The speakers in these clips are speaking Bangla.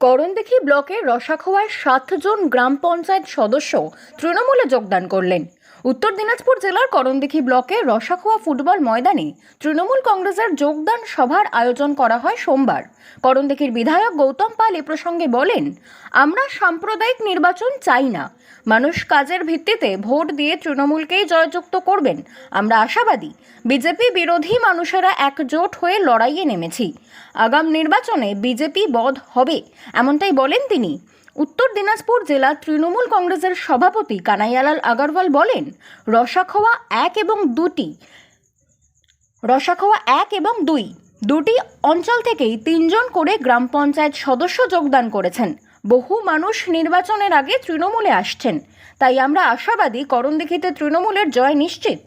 করণদিঘি ব্লকের রসাখোয়ায় সাতজন গ্রাম পঞ্চায়েত সদস্য তৃণমূলে যোগদান করলেন। উত্তর দিনাজপুর জেলার করণদিঘি ব্লকের রসাখোয়া ফুটবল ময়দানে তৃণমূল কংগ্রেসের যোগদান সভার আয়োজন করা হয় সোমবার। করণদিঘির বিধায়ক গৌতম পাল এ প্রসঙ্গে বলেন, আমরা সাম্প্রদায়িক নির্বাচন চাই না। মানুষ কাজের ভিত্তিতে ভোট দিয়ে তৃণমূলকেই জয়যুক্ত করবেন। আমরা আশাবাদী, বিজেপি বিরোধী মানুষেরা একজোট হয়ে লড়াইয়ে নেমেছি। আগাম নির্বাচনে বিজেপি বধ হবে। এমনটাই বলেন তিনি। উত্তর দিনাজপুর জেলা তৃণমূল কংগ্রেসের সভাপতি কানাইয়ালাল আগারওয়াল বলেন, রসাখোয়া এক এবং দুটি, রসাখোয়া এক এবং দুই, দুটি অঞ্চল থেকেই তিনজন করে গ্রাম পঞ্চায়েত সদস্য যোগদান করেছেন। বহু মানুষ নির্বাচনের আগে তৃণমূলে আসছেন। তাই আমরা আশাবাদী করণদিঘিতে তৃণমূলের জয় নিশ্চিত।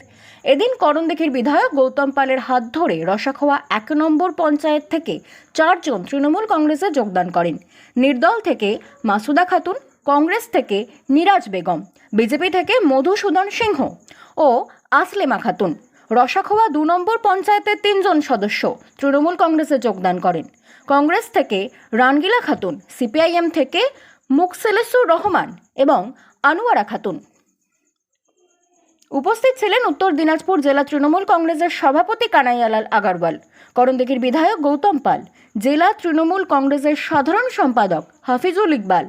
এদিন করণদিঘির বিধায়ক গৌতম পালের হাত ধরে রসাখোয়া এক নম্বর পঞ্চায়েত থেকে চারজন তৃণমূল কংগ্রেসে যোগদান করেন। নির্দল থেকে মাসুদা খাতুন, কংগ্রেস থেকে নিরাজ বেগম, বিজেপি থেকে মধুসূদন সিংহ ও আসলেমা খাতুন। রসাখোয়া দু নম্বর পঞ্চায়েতের তিনজন সদস্য তৃণমূল কংগ্রেসে যোগদান করেন। কংগ্রেস থেকে রানগিলা খাতুন, সিপিআইএম থেকে মুকসেলেসুর রহমান এবং আনোয়ারা খাতুন। উপস্থিত ছিলেন উত্তর দিনাজপুর জেলা তৃণমূল কংগ্রেসের সভাপতি কানাইয়ালাল আগারওয়াল, করণদিঘির বিধায়ক গৌতম পাল, জেলা তৃণমূল কংগ্রেসের সাধারণ সম্পাদক হাফিজুল ইকবাল,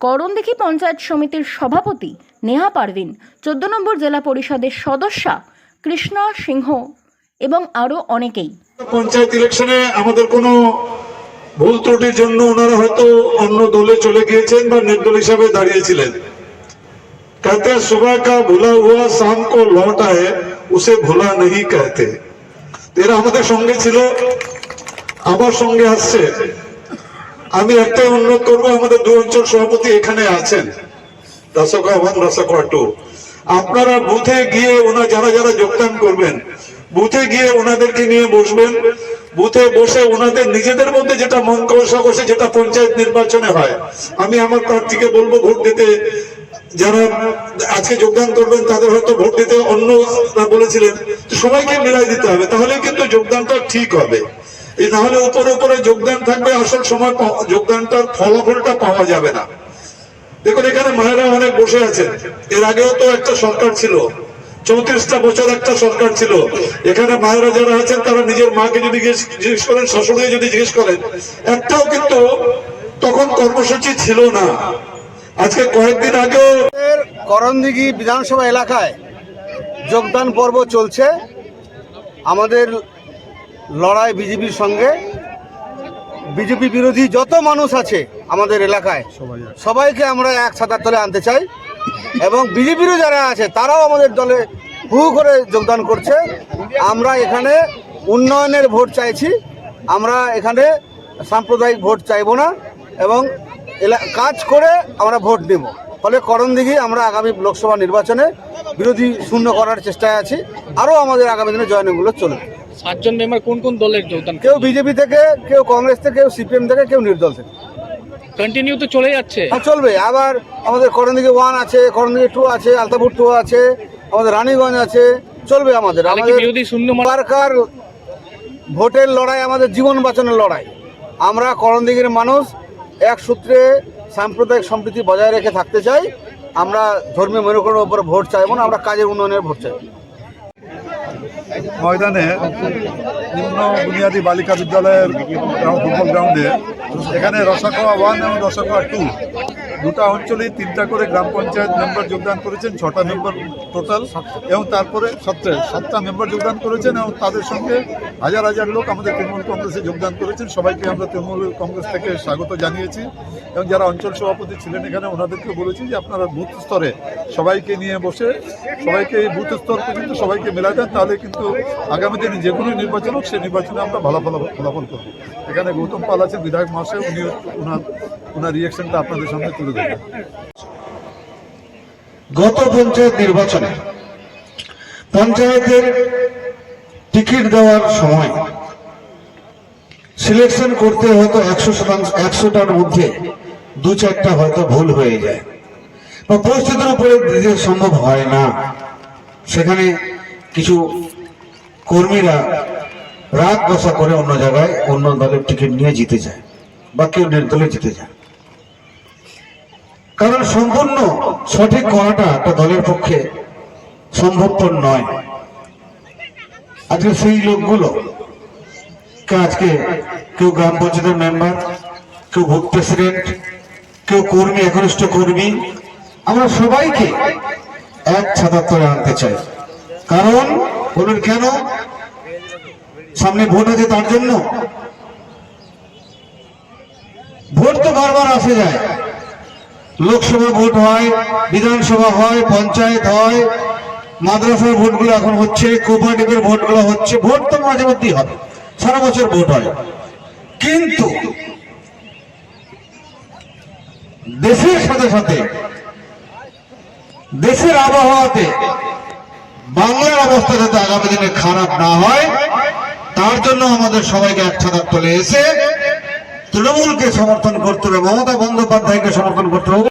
করণদিঘি পঞ্চায়েত সমিতির সভাপতি নেহা পারভিন, চোদ্দ নম্বর জেলা পরিষদের সদস্যা কৃষ্ণা সিংহ এবং আরও অনেকেই। পঞ্চায়েত ইলেকশনে আমাদের কোনো ভুল ত্রুটির জন্য ওনারা হয়তো অন্য দলে চলে গিয়েছেন বা নির্দল হিসাবে দাঁড়িয়েছিলেন। कहते हैं सुबह का भूला हुआ शाम को लौट आए उसे भूला नहीं कहते তো এরা আমাদের সঙ্গে ছিল আবার সঙ্গে আসছে আমি একটাই অনুরোধ করবো আমাদের দু অঞ্চল সভাপতি এখানে আছেন রসকা ওয়ান রসকা টু আপনারা বুথে গিয়ে ওনা যারা যারা যোগদান করবেন বুথে গিয়ে ওনাদেরকে নিয়ে বসবেন বুথে বসে ওনাদের নিজেদের মধ্যে যেটা মন কষাকষি যেটা পঞ্চায়েত নির্বাচনে হয় আমি আমার প্রার্থীকে বলবো ভোট দিতে যারা আজকে যোগদান করবেন, তাদের হয়তো ভোট দিতে অন্য বলেছিলেন সবাইকে মিলাই দিতে হবে, তাহলে কিন্তু যোগদানটা ঠিক হবে। এই না হলে উপরে উপরে যোগদান থাকবে, আসল সময় যোগদানটার ফলাফলটা পাওয়া যাবে না। দেখুন, এখানে মায়েরা অনেক বসে আছেন। এর আগেও তো একটা সরকার ছিল, চৌত্রিশটা বছর একটা সরকার ছিল। এখানে মায়েরা যারা আছেন, তারা নিজের মাকে যদি জিজ্ঞেস করেন শাশুড়ি যদি জিজ্ঞেস করেন, একটাও কিন্তু তখন কর্মসূচি ছিল না। আজকে কয়েকদিন আগেও করণদিঘি বিধানসভা এলাকায় যোগদান পর্ব চলছে। আমাদের লড়াই বিজেপির সঙ্গে। বিজেপি বিরোধী যত মানুষ আছে আমাদের এলাকায়, সবাইকে আমরা এক ছাতার তলে আনতে চাই। এবং বিজেপিরও যারা আছে, তারাও আমাদের দলে হু করে যোগদান করছে। আমরা এখানে উন্নয়নের ভোট চাইছি। আমরা এখানে সাম্প্রদায়িক ভোট চাইব না। এবং কাজ করে আমরা ভোট নেব ফলে করণদিঘি আমরা আগামী লোকসভা নির্বাচনে বিরোধী শূন্য করার চেষ্টায় আছি। আরও আমাদের আগামী দিনে জয়নগুলো চলবে। সাতজন মেম্বার কোন কোন দলের যোগদান কেউ বিজেপি থেকে কেউ কংগ্রেস থেকে কেউ সিপিএম থেকে কেউ নির্দল থেকে। কন্টিনিউ তো চলে যাচ্ছে। হ্যাঁ চলবে। আবার আমাদের করণদিঘি ওয়ান আছে করণদিঘি টু আছে আলতাপুর টু আছে আমাদের রানীগঞ্জ আছে চলবে আমাদের। আমাদের বিরোধী শূন্য সরকার ভোটের লড়াই আমাদের জীবন বাঁচানোর লড়াই। আমরা করণদিঘির মানুষ এক সূত্রে সাম্প্রদায়িক সম্প্রীতি বজায় রেখে থাকতে চাই। আমরা ধর্মীয় মেরুকরণের উপর ভোট চাই এবং আমরা কাজের উন্নয়নের ভোট চাই। ময়দানে নিম্ন বুনিয়াদী বালিকা বিদ্যালয়ের ফুটবল গ্রাউন্ডে এখানে রসাকোয়া ওয়ান এবং রসাকোয়া টু দুটা অঞ্চলেই তিনটা করে গ্রাম পঞ্চায়েত মেম্বার যোগদান করেছেন, ছটা মেম্বার টোটাল, এবং তারপরে সত্তর সাতটা মেম্বার যোগদান করেছেন, এবং তাদের সঙ্গে হাজার হাজার লোক আমাদের তৃণমূল কংগ্রেসে যোগদান করেছেন। সবাইকে আমরা তৃণমূল কংগ্রেস থেকে স্বাগত জানিয়েছি, এবং যারা অঞ্চল সভাপতি ছিলেন এখানে ওনাদেরকে বলেছি যে আপনারা বুথ স্তরে সবাইকে নিয়ে বসে, সবাইকে এই বুথ স্তর পর্যন্ত সবাইকে মেলা দেন, তাহলে কিন্তু আগামী দিনে যে কোনো নির্বাচন হোক সেই নির্বাচনে আমরা ভালো ফলা- ফলাফল করব। এখানে গৌতম পাল আছেন, বিধায়ক মহাশয় উনি ওনার ওনার রিয়াকশনটা আপনাদের সামনে তুলে দেবেন গত পঞ্চায়েত নির্বাচনে পঞ্চায়েতের টিকিট দেওয়ার সময় সিলেকশন করতে হয়তো একশো শতাংশ, একশোটার মধ্যে দু চারটা হয়তো ভুল হয়ে যায়। বা পরিস্থিতির উপরে দিতে সম্ভব হয় না, সেখানে কিছু কর্মীরা রাত বসা করে অন্য জায়গায় অন্য দলের টিকিট নিয়ে জিতে যায় বা কেউ নির্দলে জিতে যায়। কারণ সম্পূর্ণ সঠিক করাটা একটা দলের পক্ষে সম্ভবপর নয়। আজকে সেই লোকগুলো আজকে কেউ গ্রাম পঞ্চায়েতের মেম্বার, কেউ বুথ প্রেসিডেন্ট কেউ কর্মী, একনিষ্ঠ কর্মী, আমরা সবাইকে এক ছাতার আনতে চাই। কারণ বলুন কেন? সামনে ভোট আছে তার জন্য। ভোট তো বারবার আসে যায়। লোকসভা ভোট হয়, বিধানসভা হয়, পঞ্চায়েত হয়, মাদ্রাসার ভোটগুলো এখন হচ্ছে কোপারেটিভের ভোটগুলো হচ্ছে, ভোট তো মাঝে মধ্যেই হবে, সারা বছর ভোট হয়। কিন্তু দেশের সাথে সাথে, দেশের আবহাওয়াতে, বাংলার অবস্থা যাতে আগামী দিনে খারাপ না হয়, তার জন্য আমাদের সবাইকে এক ছাতার তলে এসে তৃণমূলকে সমর্থন করতে হবে, মমতা বন্দ্যোপাধ্যায়কে সমর্থন করতে হবে।